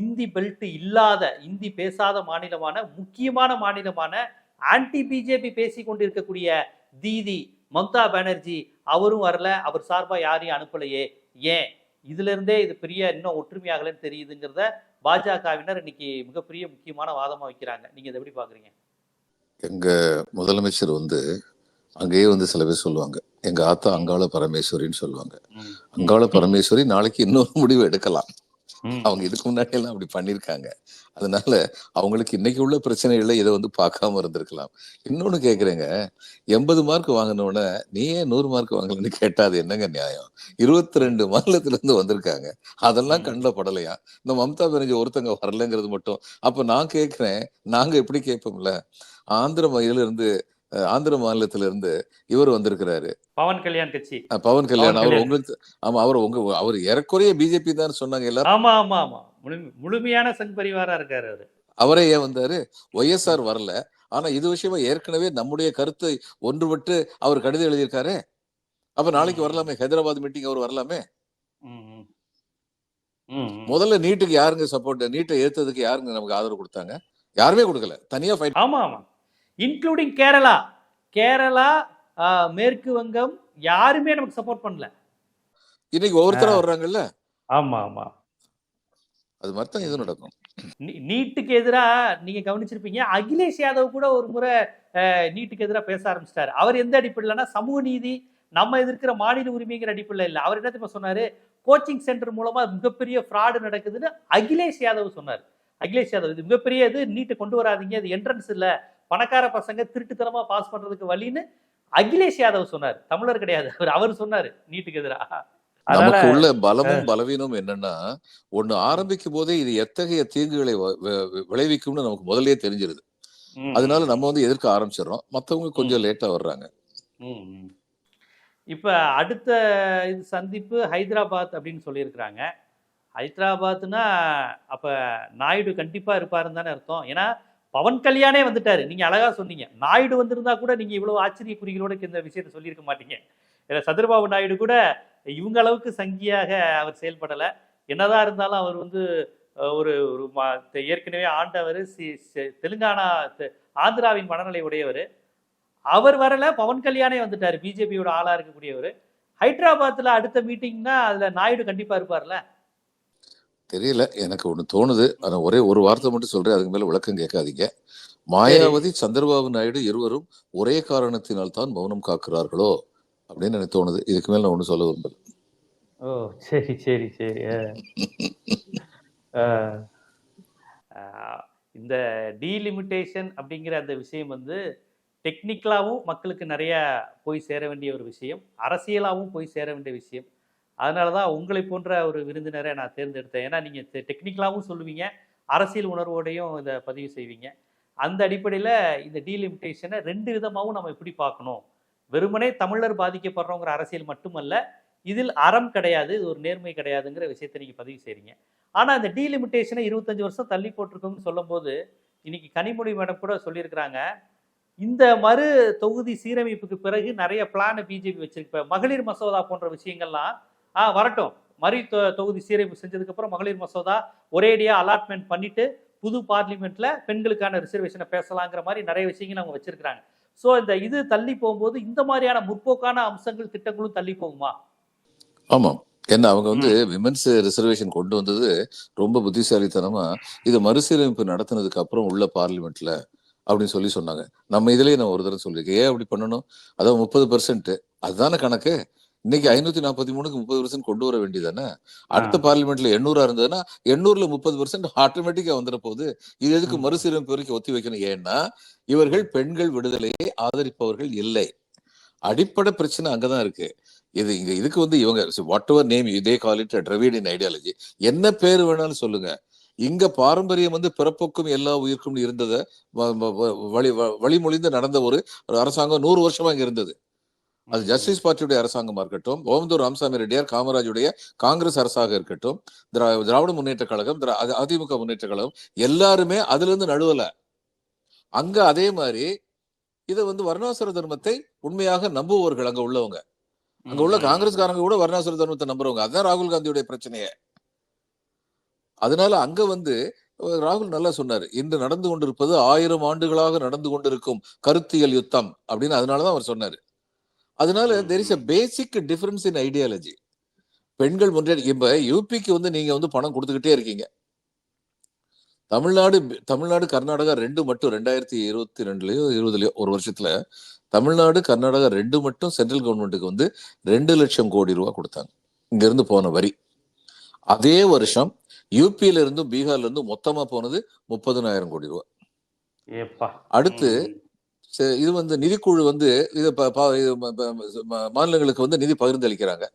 இந்தி பெல்ட் இல்லாத இந்தி பேசாத மாநிலமான முக்கியமான மாநிலமான ஆன்டி பிஜேபி பேசி கொண்டிருக்கக்கூடிய தீதி மம்தா பானர்ஜி அவரும் வரல அவர் சார்பா யாரையும் அனுப்பலையே. ஏன்? இதுல இருந்தே இது பெரிய இன்னும் ஒற்றுமையாகலன்னு தெரியுதுங்கிறத பாஜகவினர் இன்னைக்கு மிகப்பெரிய முக்கியமான வாதமா வைக்கிறாங்க. நீங்க இதை எப்படி பாக்குறீங்க? எங்க முதலமைச்சர் வந்து அங்கேயே வந்து சில பேர் சொல்லுவாங்க. எங்க ஆத்தா அங்காள பரமேஸ்வரின்னு சொல்லுவாங்க. அங்காள பரமேஸ்வரி நாளைக்கு இன்னொரு முடிவு எடுக்கலாம். அவங்க இதுக்கு முன்னாடி எல்லாம் அப்படி பண்ணிருக்காங்க அதனால அவங்களுக்கு இன்னைக்கு உள்ள பிரச்சனைகளை இதை வந்து பார்க்காம இருந்திருக்கலாம். இன்னொன்னு கேக்குறேங்க. எண்பது மார்க் வாங்கினோட நீ ஏன் நூறு மார்க் வாங்கலன்னு கேட்டா அது என்னங்க நியாயம்? இருபத்தி ரெண்டு மாநிலத்துல இருந்து வந்திருக்காங்க. அதெல்லாம். கண்ணில் படலையா? இந்த மம்தா பானர்ஜி ஒருத்தங்க வரலங்கிறது மட்டும். அப்ப நான் கேக்குறேன். நாங்க எப்படி கேட்போம்ல? ஆந்திர மயில இருந்து ஆந்திர மாநிலத்துல இருந்து இவர் வந்திருக்கிறாரு. பவன் கல்யாண் கட்சி. பவன் கல்யாண் அவர். உங்களுக்கு ஆமா அவர் உங்க அவர் ஏறக்குறைய பிஜேபி தான் சொன்னாங்க எல்லாரும். ஆமா ஆமா ஆமா. முழு- முழுமையான சங் பரிவாரா இருக்காரு அவரு. அவரே ஏன் வந்தாரு? ஒய்எஸ்ஆர் வரல. ஆனா இது விஷயமா ஏற்கனவே நம்முடைய கருத்தை ஒன்றுபட்டு அவர் கடிதம் எழுதியிருக்காரு. அப்ப நாளைக்கு. வரலாமே? ஹைதராபாத் மீட்டிங் அவர் வரலாமே. முதல்ல நீட்டுக்கு யாருங்க சப்போர்ட் நீட்டை ஏத்ததுக்கு யாருங்க நமக்கு ஆதரவு கொடுத்தாங்க? யாருமே கொடுக்கல. தனியா ஃபைட் ஆமா ஆமா. இன்க்ளூடிங் கேரளா கேரளா மேற்கு வங்கம் யாருமே நமக்கு சப்போர்ட் பண்ணல. இன்னைக்கு ஒவ்வொருத்தரா வர்றாங்கல்ல? ஆமா ஆமா. அது மாதிரி தான் இது நடக்கும். நீட்டுக்கு எதிரா நீங்க கவனிச்சிருப்பீங்க. அகிலேஷ் யாதவ் கூட ஒரு முறை நீட்டுக்கு எதிரா பேச ஆரம்பிச்சிட்டாரு. அவர் எந்த அடிப்படையிலனா சமூக நீதி நம்ம எதிர்க்கிற மாநில உரிமைங்கிற அடிப்படையில் இல்லை. அவர் என்ன தெரியுமா சொன்னாரு? கோச்சிங் சென்டர் மூலமா மிகப்பெரிய ஃப்ராடு நடக்குதுன்னு அகிலேஷ் யாதவ் சொன்னார். அகிலேஷ் யாதவ் இது மிகப்பெரிய இது நீட்டை கொண்டு வராதீங்க இது என்ட்ரன்ஸ் இல்ல. பணக்கார பசங்க திருட்டுத்தனமா பாஸ் பண்றதுக்கு வழின்னு அகிலேஷ் யாதவ் சொன்னார். தமிழர் கிடையாது. அவர் அவர் சொன்னாரு நீட்டுக்கு எதிரா. அதனால நமக்கு உள்ள பலமும் பலவீனமும் என்னன்னா ஒண்ணு ஆரம்பிக்கும் போதே இது எத்தகைய தீங்குகளை விளைவிக்கும்னு நமக்கு முதல்லயே தெரிஞ்சிருது. அதனால நம்ம வந்து எதிர்க்க ஆரம்பிச்சிடுறோம். மத்தவங்க கொஞ்சம் லேட்டா வர்றாங்க. இப்ப அடுத்த இது சந்திப்பு ஹைதராபாத் அப்படின்னு சொல்லியிருக்கிறாங்க. ஹைதராபாத்னா அப்ப நாயுடு கண்டிப்பா இருப்பாருன்னு தானே அர்த்தம். ஏன்னா பவன் கல்யாணே வந்துட்டாரு. நீங்க அழகா சொன்னீங்க. நாயுடு வந்திருந்தா கூட நீங்க இவ்வளவு ஆச்சரிய குறிகளோட இந்த விஷயத்தை சொல்லியிருக்க மாட்டீங்க. ஏன்னா சந்திரபாபு நாயுடு கூட இவங்க அளவுக்கு சங்கியாக அவர் செயல்படல. என்னதான் இருந்தாலும் அவர் வந்து ஒரு ஒரு ம- ஏற்கனவே ஆண்டவர் தெலுங்கானா ஆந்திராவின் மனநிலை உடையவர். அவர் வரல பவன் கல்யாணே வந்துட்டாரு. பிஜேபியோட ஆளா இருக்கக்கூடியவர். ஹைதராபாத்ல அடுத்த மீட்டிங்னா அதுல நாயுடு கண்டிப்பா இருப்பார்ல. தெரியல. எனக்கு ஒண்ணு தோணுது. ஆனா ஒரே ஒரு வார்த்தை மட்டும் சொல்றேன். அதுக்கு மேல விளக்கம் கேட்காதீங்க. மாயாவதி சந்திரபாபு நாயுடு இருவரும் ஒரே காரணத்தினால் தான் மௌனம் காக்கிறார்களோ அப்படின்னு எனக்கு தோணுது. இதுக்கு மேல நான் ஒண்ணு சொல்ல விரும்பல. ஓ சரி சரி சரி. இந்த டீலிமிட்டேஷன் அப்படிங்கிற அந்த விஷயம் வந்து டெக்னிக்கலாகவும் மக்களுக்கு நிறைய போய் சேர வேண்டிய ஒரு விஷயம். அரசியலாகவும் போய் சேர வேண்டிய விஷயம். அதனால தான் உங்களை போன்ற ஒரு விருந்தினரை நான் தேர்ந்தெடுத்தேன். ஏன்னா நீங்கள் டெக்னிக்கலாகவும் சொல்லுவீங்க. அரசியல் உணர்வோடையும் இதை பதிவு செய்வீங்க. அந்த அடிப்படையில் இந்த டீலிமிட்டேஷனை ரெண்டு விதமாகவும் நம்ம எப்படி பார்க்கணும்? வெறுமனே தமிழர் பாதிக்கப்படுறோங்கிற அரசியல் மட்டுமல்ல இதில் அறம் கிடையாது இது ஒரு நேர்மை கிடையாதுங்கிற விஷயத்தை நீங்கள் பதிவு செய்கிறீங்க ஆனால் அந்த டீலிமிட்டேஷனை இருபத்தஞ்சி வருஷம் தள்ளி போட்டிருக்கோம்னு சொல்லும்போது இன்னைக்கு கனிமொழி மேடம் கூட சொல்லியிருக்கிறாங்க இந்த மறு தொகுதி சீரமைப்புக்கு பிறகு நிறைய பிளானை பிஜேபி வச்சிருக்கு மகளிர் மசோதா போன்ற விஷயங்கள்லாம் ஆ வரட்டும். மறு தொ- தொகுதி சீரமைப்பு செஞ்சதுக்கு அப்புறம் மகளிர் மசோதா ஒரேடியா அலாட்மெண்ட் பண்ணிட்டு புது பார்லிமெண்ட்ல பெண்களுக்கான ரிசர்வேஷனை பேசலாங்கிற மாதிரி நிறைய விஷயங்கள் அவங்க வச்சிருக்கிறாங்க. ஸோ இந்த இது தள்ளி போகும்போது இந்த மாதிரியான முற்போக்கான அம்சங்கள் திட்டங்களும் தள்ளி போகுமா? ஆமாம் ஏன்னா அவங்க வந்து விமென்ஸ் ரிசர்வேஷன் கொண்டு வந்தது ரொம்ப புத்திசாலித்தனமா இதை மறுசீரமைப்பு நடத்தினதுக்கு அப்புறம் உள்ள பார்லிமெண்ட்ல அப்படின்னு சொல்லி சொன்னாங்க. நம்ம இதுலயே நான் ஒரு தடவை சொல்லியிருக்கேன். ஏன் அப்படி பண்ணணும்? அதான் முப்பது பெர்சென்ட் அதுதானே கணக்கு? இன்னைக்கு ஐநூத்தி நாற்பத்தி மூணுக்கு முப்பது பெர்சென்ட் கொண்டு வர வேண்டியதானே அடுத்த பார்லிமெண்ட்ல எண்ணூறா இருந்ததுன்னா எண்ணூறுல முப்பது பெர்சென்ட் ஆட்டோமேட்டிக்கா வந்துட போகுது இது எதுக்கு. மறுசீரமைப்பு வரைக்கும் ஒத்தி வைக்கணும்? ஏன்னா இவர்கள் பெண்கள் விடுதலையை ஆதரிப்பவர்கள் இல்லை. அடிப்படை பிரச்சனை அங்கதான் இருக்கு. இது இங்க இதுக்கு வந்து இவங்க வாட் எவர் நேம் இதே கால் இட் ஐடியாலஜி என்ன பேர் வேணாலும் சொல்லுங்க. இங்க பாரம்பரியம் வந்து பிறப்புக்கும் எல்லா உயிர்க்கும் இருந்ததை வழி வழிமொழிந்து நடந்த ஒரு ஒரு அரசாங்கம் நூறு வருஷமா இங்க இருந்தது. அது ஜஸ்டிஸ் பார்ட்டியுடைய அரசாங்கமா இருக்கட்டும் ஓமந்தூர் ராமசாமி ரெட்டியார் காமராஜுடைய காங்கிரஸ் அரசாக இருக்கட்டும் திரா திராவிட முன்னேற்ற கழகம் திரா- அதி- அதிமுக முன்னேற்ற கழகம் எல்லாருமே அதுல இருந்து நடுவல. அங்க அதே மாதிரி இதை வந்து வர்ணாசுர தர்மத்தை உண்மையாக நம்புபவர்கள் அங்க உள்ளவங்க. அங்க உள்ள காங்கிரஸ்காரங்க கூட வர்ணாசுர தர்மத்தை நம்புறவங்க. அதான் ராகுல் காந்தியுடைய பிரச்சனையே. அதனால அங்க வந்து ராகுல் நல்லா சொன்னாரு இன்று நடந்து கொண்டிருப்பது ஆயிரம் ஆண்டுகளாக நடந்து கொண்டிருக்கும் கருத்தியல் யுத்தம் அப்படின்னு அதனாலதான் அவர் சொன்னாரு. அதனால there is a basic difference in ideology பெண்கள் முன்னேறி இப்ப யூபிக்கு வந்து நீங்க வந்து பணம் கொடுத்துக்கிட்டே இருக்கீங்க. தமிழ்நாடு தமிழ்நாடு கர்நாடகா ரெண்டு மட்டும் ரெண்டாயிரத்தி இருபத்தி ரெண்டுலயோ இருபதுலயோ ஒரு வருஷத்துல தமிழ்நாடு கர்நாடகா ரெண்டு மட்டும் சென்ட்ரல் கவர்மெண்ட்டுக்கு வந்து ரெண்டு லட்சம் கோடி ரூபாய் கொடுத்தாங்க. இங்க இருந்து போன வரி. அதே வருஷம் யூபியில இருந்தும் பீகார்ல இருந்தும் மொத்தமா போனது முப்பதுனாயிரம் கோடி ரூபாய் ஏப்பா. அடுத்து இது வந்து நிதிக்குழு வந்து இது மாநிலங்களுக்கு வந்து நிதி பகிர்ந்து அளிக்கிறாங்க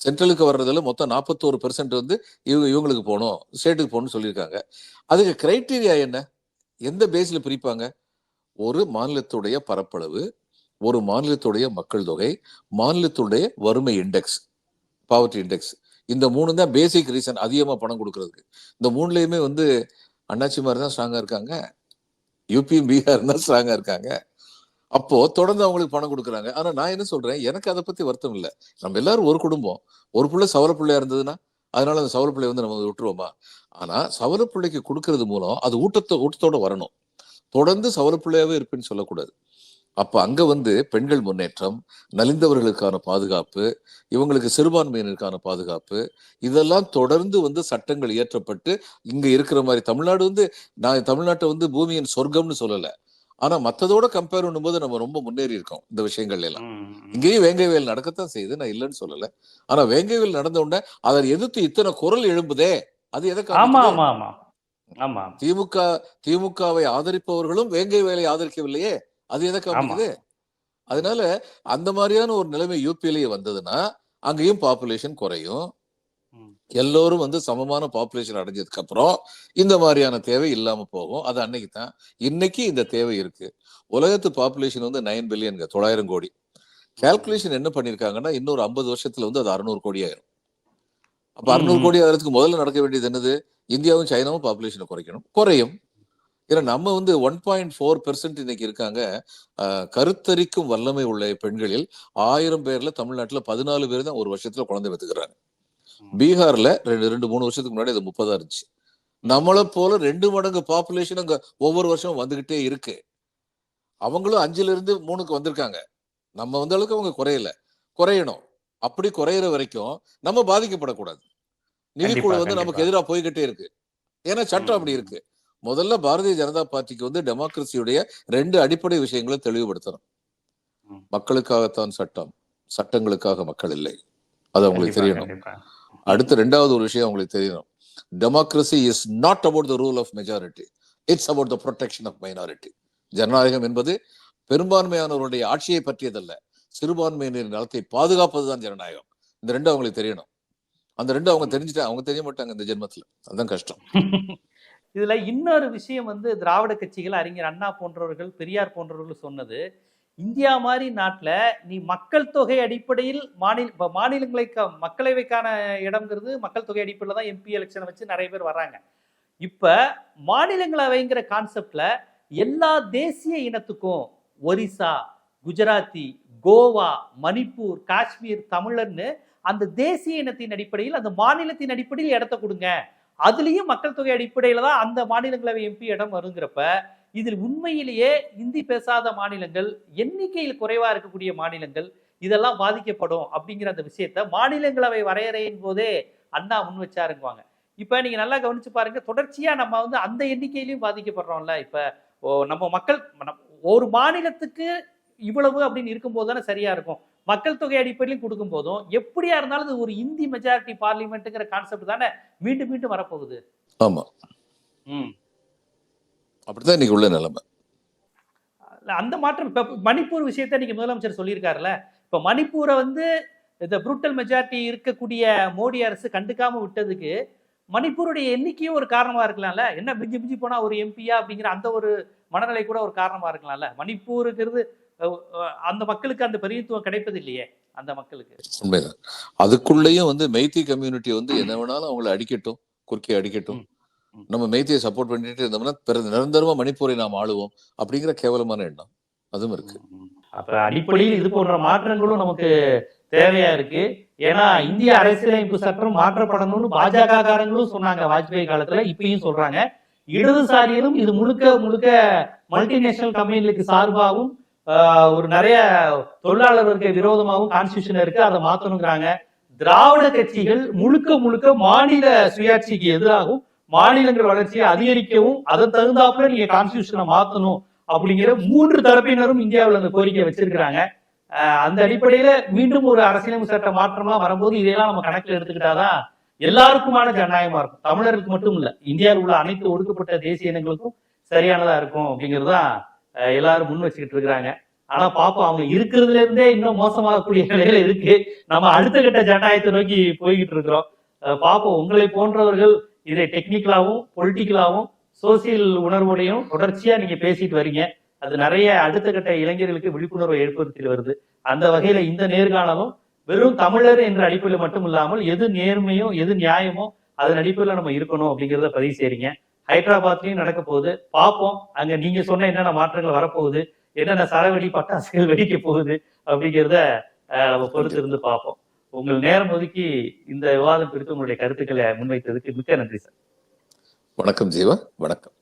சென்ட்ரலுக்கு வர்றதுல மொத்தம் நாற்பத்தோரு பெர்சென்ட் வந்து இவங்க இவங்களுக்கு போகணும். ஸ்டேட்டுக்கு போகணும்னு சொல்லியிருக்காங்க. அதுக்கு கிரைட்டீரியா என்ன? எந்த பேஸில் பிரிப்பாங்க? ஒரு மாநிலத்துடைய பரப்பளவு ஒரு மாநிலத்துடைய மக்கள் தொகை மாநிலத்துடைய வறுமை இண்டெக்ஸ் பாவர்ட்டி இண்டெக்ஸ் இந்த மூணு தான் பேசிக் ரீசன் அதிகமாக பணம் கொடுக்கறதுக்கு. இந்த மூணுலேயுமே வந்து அண்ணாச்சி மாதிரி தான் ஸ்ட்ராங்காக இருக்காங்க. யூபியும் பீகார் தான் ஸ்ட்ராங்கா இருக்காங்க. அப்போ தொடர்ந்து அவங்களுக்கு பணம் கொடுக்குறாங்க. ஆனா நான் என்ன சொல்றேன்? எனக்கு அதை பத்தி வருத்தம் இல்லை. நம்ம எல்லாரும் ஒரு குடும்பம். ஒரு பிள்ளை சவல பிள்ளையா இருந்ததுன்னா அதனால அந்த சவல பிள்ளை வந்து நம்ம விட்டுருவோமா? ஆனா சவல பிள்ளைக்கு கொடுக்கறது மூலம் அது ஊட்டத்தை ஊட்டத்தோட வரணும். தொடர்ந்து சவல பிள்ளையாவே இருப்பேன்னு சொல்லக்கூடாது. அப்ப அங்க வந்து பெண்கள் முன்னேற்றம் நலிந்தவர்களுக்கான பாதுகாப்பு இவங்களுக்கு சிறுபான்மையினருக்கான பாதுகாப்பு இதெல்லாம் தொடர்ந்து வந்து சட்டங்கள் இயற்றப்பட்டு இங்க இருக்கிற மாதிரி தமிழ்நாடு வந்து நான் தமிழ்நாட்டை வந்து பூமியின் சொர்க்கம்னு சொல்லல. ஆனா மத்ததோட கம்பேர் பண்ணும்போது நம்ம ரொம்ப முன்னேறி இருக்கோம் இந்த விஷயங்கள்ல எல்லாம். இங்கேயும் வேங்கை வேல் நடக்கத்தான் செய்யுது நான் இல்லைன்னு சொல்லல. ஆனா வேங்கை வேல் நடந்த உடனே அதை எதிர்த்து இத்தனை குரல் எழும்புதே அது எதை ஆமா காமிக்குது? ஆமா ஆமா. ஆமா. திமுக திமுகவை ஆதரிப்பவர்களும் வேங்கை வேலை ஆதரிக்கவில்லையே? அது எதை காமிக்குது அதனால அந்த மாதிரியான ஒரு நிலைமை யூபியிலேயே வந்ததுன்னா அங்கேயும் பாப்புலேஷன் குறையும். எல்லோரும் வந்து சமமான பாப்புலேஷன் அடைஞ்சதுக்கு அப்புறம் இந்த மாதிரியான தேவை இல்லாம போகும். அது அன்னைக்கு தான். இன்னைக்கு இந்த தேவை இருக்கு. உலகத்து பாப்புலேஷன் வந்து நைன் பில்லியன் தொள்ளாயிரம் கோடி. கால்குலேஷன் என்ன பண்ணிருக்காங்கன்னா இன்னொரு ஐம்பது வருஷத்துல வந்து அது அறுநூறு கோடி ஆயிரும். அப்ப அறுநூறு. கோடி ஆகிறதுக்கு முதல்ல நடக்க வேண்டியது என்னது? இந்தியாவும் சைனாவும் பாப்புலேஷனை குறைக்கணும். குறையும். ஏன்னா நம்ம வந்து ஒன் பாயிண்ட் ஃபோர் பெர்சென்ட் இன்னைக்கு இருக்காங்க. கருத்தரிக்கும் வல்லமை உள்ள பெண்களில் ஆயிரம் பேர்ல தமிழ்நாட்டுல பதினாலு பேர் தான் ஒரு வருஷத்துல குழந்தை பெற்றுக்கிறாங்க. பீகார்ல ரெண்டு ரெண்டு மூணு வருஷத்துக்கு முன்னாடி அது முப்பதா இருந்துச்சு. நம்மளை போல ரெண்டு மடங்கு பாப்புலேஷன் அங்க ஒவ்வொரு வருஷம் வந்துகிட்டே இருக்கு. அவங்களும் அஞ்சுல இருந்து மூணுக்கு வந்திருக்காங்க. நம்ம வந்த அளவுக்கு அவங்க குறையல. குறையணும். அப்படி குறையிற வரைக்கும் நம்ம பாதிக்கப்படக்கூடாது. நிதிக்குழு வந்து நமக்கு. எதிராக போய்கிட்டே இருக்கு. ஏன்னா சட்டம் அப்படி. இருக்கு. முதல்ல பாரதிய ஜனதா பார்ட்டிக்கு வந்து டெமோக்ரஸியுடைய ரெண்டு அடிப்படை விஷயங்களை தெளிவுபடுத்தணும். மக்களுக்காகத்தான் சட்டம் சட்டங்களுக்காக மக்கள் இல்லை. அது அவங்களுக்கு தெரியணும். அடுத்து ரெண்டாவது ஒரு விஷயம் உங்களுக்கு தெரியணும். Democracy is not about the rule of majority it's about the protection of minority ஜனநாயகம் என்பது பெரும்பான்மையானவருடைய ஆட்சியை பற்றியதல்ல. சிறுபான்மையினரின் நலத்தை பாதுகாப்பதுதான் ஜனநாயகம். இந்த ரெண்டு அவங்களுக்கு தெரியணும். அந்த ரெண்டு அவங்க தெரிஞ்சுட்டா அவங்க தெரிய மாட்டாங்க இந்த ஜென்மத்துல. அதுதான் கஷ்டம். இதில் இன்னொரு விஷயம் வந்து திராவிட கட்சிகள் அறிஞர் அண்ணா போன்றவர்கள் பெரியார் போன்றவர்கள் சொன்னது இந்தியா மாதிரி நாட்டில் நீ மக்கள் தொகை அடிப்படையில் மாநில இப்போ மாநிலங்களை மக்களவைக்கான இடம்ங்கிறது மக்கள் தொகை அடிப்படையில் தான் எம்பி எலெக்ஷனை வச்சு நிறைய பேர் வர்றாங்க. இப்போ மாநிலங்களவைங்கிற கான்செப்டில் எல்லா தேசிய இனத்துக்கும் ஒரிசா குஜராத்தி கோவா மணிப்பூர் காஷ்மீர் தமிழர்னு அந்த தேசிய இனத்தின் அடிப்படையில் அந்த மாநிலத்தின் அடிப்படையில் இடத்த கொடுங்க. அதுலேயும் மக்கள் தொகை அடிப்படையில் தான் அந்த மாநிலங்களவை எம்பி இடம் வருங்கிறப்ப இதில் உண்மையிலேயே இந்தி பேசாத மாநிலங்கள் எண்ணிக்கையில் குறைவாக இருக்கக்கூடிய மாநிலங்கள் இதெல்லாம் பாதிக்கப்படும் அப்படிங்கிற அந்த விஷயத்த மாநிலங்களவை வரையறையின் போதே அண்ணா முன் வச்சாருங்குவாங்க. இப்போ நீங்கள் நல்லா கவனிச்சு பாருங்க தொடர்ச்சியாக நம்ம வந்து அந்த எண்ணிக்கையிலையும் பாதிக்கப்படுறோம்ல. இப்போ ஓ, நம்ம மக்கள் ஒரு மாநிலத்துக்கு இவ்வளவு அப்படின்னு இருக்கும்போது தானே சரியா இருக்கும். மக்கள் தொகை அடிப்படையிலும் கொடுக்கும் போதும் எப்படியா இருந்தாலும் இது ஒரு இந்தி மெஜாரிட்டி பார்லிமெண்ட்டுங்கிற கான்செப்ட் தானே மீண்டும் மீண்டும் வரப்போகுது. ஆமா. ம். அப்படித்தான் இன்னைக்கு உள்ள நிலைமை. அந்த மாற்றம் இப்ப மணிப்பூர் விஷயத்த நீங்க முதலமைச்சர் சொல்லியிருக்காருல்ல. இப்ப மணிப்பூரை வந்து இந்த புரூட்டல் மெஜாரிட்டி இருக்கக்கூடிய மோடி அரசு கண்டுக்காம விட்டதுக்கு மணிப்பூருடைய எண்ணிக்கையும் ஒரு காரணமா இருக்கலாம்ல. என்ன மிஞ்சி மிஞ்சி போனா ஒரு எம்பியா அப்படிங்கிற அந்த ஒரு மனநிலை கூட ஒரு காரணமா இருக்கலாம்ல. மணிப்பூருங்கிறது அந்த மக்களுக்கு அந்த பெரியத்துவம் கிடைப்பது இல்லையே அந்த மக்களுக்கு. உண்மைதான். அதுக்குள்ளேயும் வந்து மெய்த்தி கம்யூனிட்டி வந்து என்ன வேணாலும் அவங்கள அடிக்கட்டும் குறுக்கே அடிக்கட்டும். நம்ம மெய்த்தியை சப்போர்ட் பண்ணிட்டு இருந்தோம்னா பிற- நிரந்தரமா மணிப்பூரை நாம் ஆளுவோம் அப்படிங்கிற கேவலமான எண்ணம். அதுவும் இருக்கு. அப்ப அடிப்படையில் இது போன்ற மாற்றங்களும் நமக்கு தேவையா இருக்கு. ஏன்னா இந்திய அரசியலமைப்பு சட்டம் மாற்றப்படணும்னு பாஜக காரங்களும் சொன்னாங்க வாஜ்பாய் காலத்துல இப்பயும் சொல்றாங்க. இடதுசாரிகளும் இது முழுக்க முழுக்க மல்டிநேஷனல் கம்பெனிகளுக்கு சார்பாகவும் ஒரு நிறைய தொழிலாளர்களுக்கு விரோதமாகவும் கான்ஸ்டியூஷன் இருக்கு. அதை மாத்தணுங்கிறாங்க. திராவிட கட்சிகள் முழுக்க முழுக்க மாநில சுயாட்சிக்கு எதிராகவும் மாநிலங்கள் வளர்ச்சியை அதிகரிக்கவும் அதன் தகுந்தாப்புல நீங்க கான்ஸ்டியூஷனை மாத்தணும் அப்படிங்கிற மூன்று தரப்பினரும் இந்தியாவில் அந்த கோரிக்கை வச்சிருக்கிறாங்க. அஹ் அந்த அடிப்படையில மீண்டும் ஒரு அரசியலமைப்பு சட்ட மாற்றம்லாம் வரும்போது இதையெல்லாம் நம்ம கணக்கில் எடுத்துக்கிட்டாதான் எல்லாருக்குமான ஜனநாயகமா இருக்கும். தமிழருக்கு மட்டும் இல்ல இந்தியாவில் உள்ள அனைத்து ஒடுக்கப்பட்ட தேசிய இனங்களுக்கும் சரியானதா இருக்கும் அப்படிங்கிறது தான் எல்லாரும் முன் வச்சுக்கிட்டு இருக்கிறாங்க. ஆனா பாப்போம் அவங்க இருக்கிறதுல இருந்தே இன்னும் மோசமாகக்கூடிய நிலையில இருக்கு. நம்ம அடுத்த கட்ட ஜனநாயகத்தை நோக்கி போய்கிட்டு இருக்கிறோம். பாப்போம் உங்களை போன்றவர்கள் இதை டெக்னிக்கலாவும் பொலிட்டிக்கலாவும் சோசியல் உணர்வோடையும் தொடர்ச்சியா நீங்க பேசிட்டு வரீங்க. அது நிறைய அடுத்த கட்ட இளைஞர்களுக்கு விழிப்புணர்வை ஏற்படுத்தி வருது. அந்த வகையில இந்த நேர்காணலும் வெறும் தமிழர் என்ற அடிப்படையில் மட்டும் இல்லாமல் எது நேர்மையோ எது நியாயமோ அதன் அடிப்படையில் நம்ம இருக்கணும் அப்படிங்கிறத பதிவு செய்றீங்க. ஹைதராபாத்லயும் நடக்க போகுது. பார்ப்போம். அங்க நீங்க சொன்ன என்னென்ன மாற்றங்கள் வரப்போகுது என்னென்ன சரவெடி பட்டாசுகள் வெடிக்க போகுது அப்படிங்கிறத நம்ம பொறுத்து இருந்து பார்ப்போம். உங்கள் நேரம் ஒதுக்கி இந்த விவாதம் குறித்து உங்களுடைய கருத்துக்களை முன்வைத்ததுக்கு மிக்க நன்றி சார். வணக்கம் ஜீவா. வணக்கம்.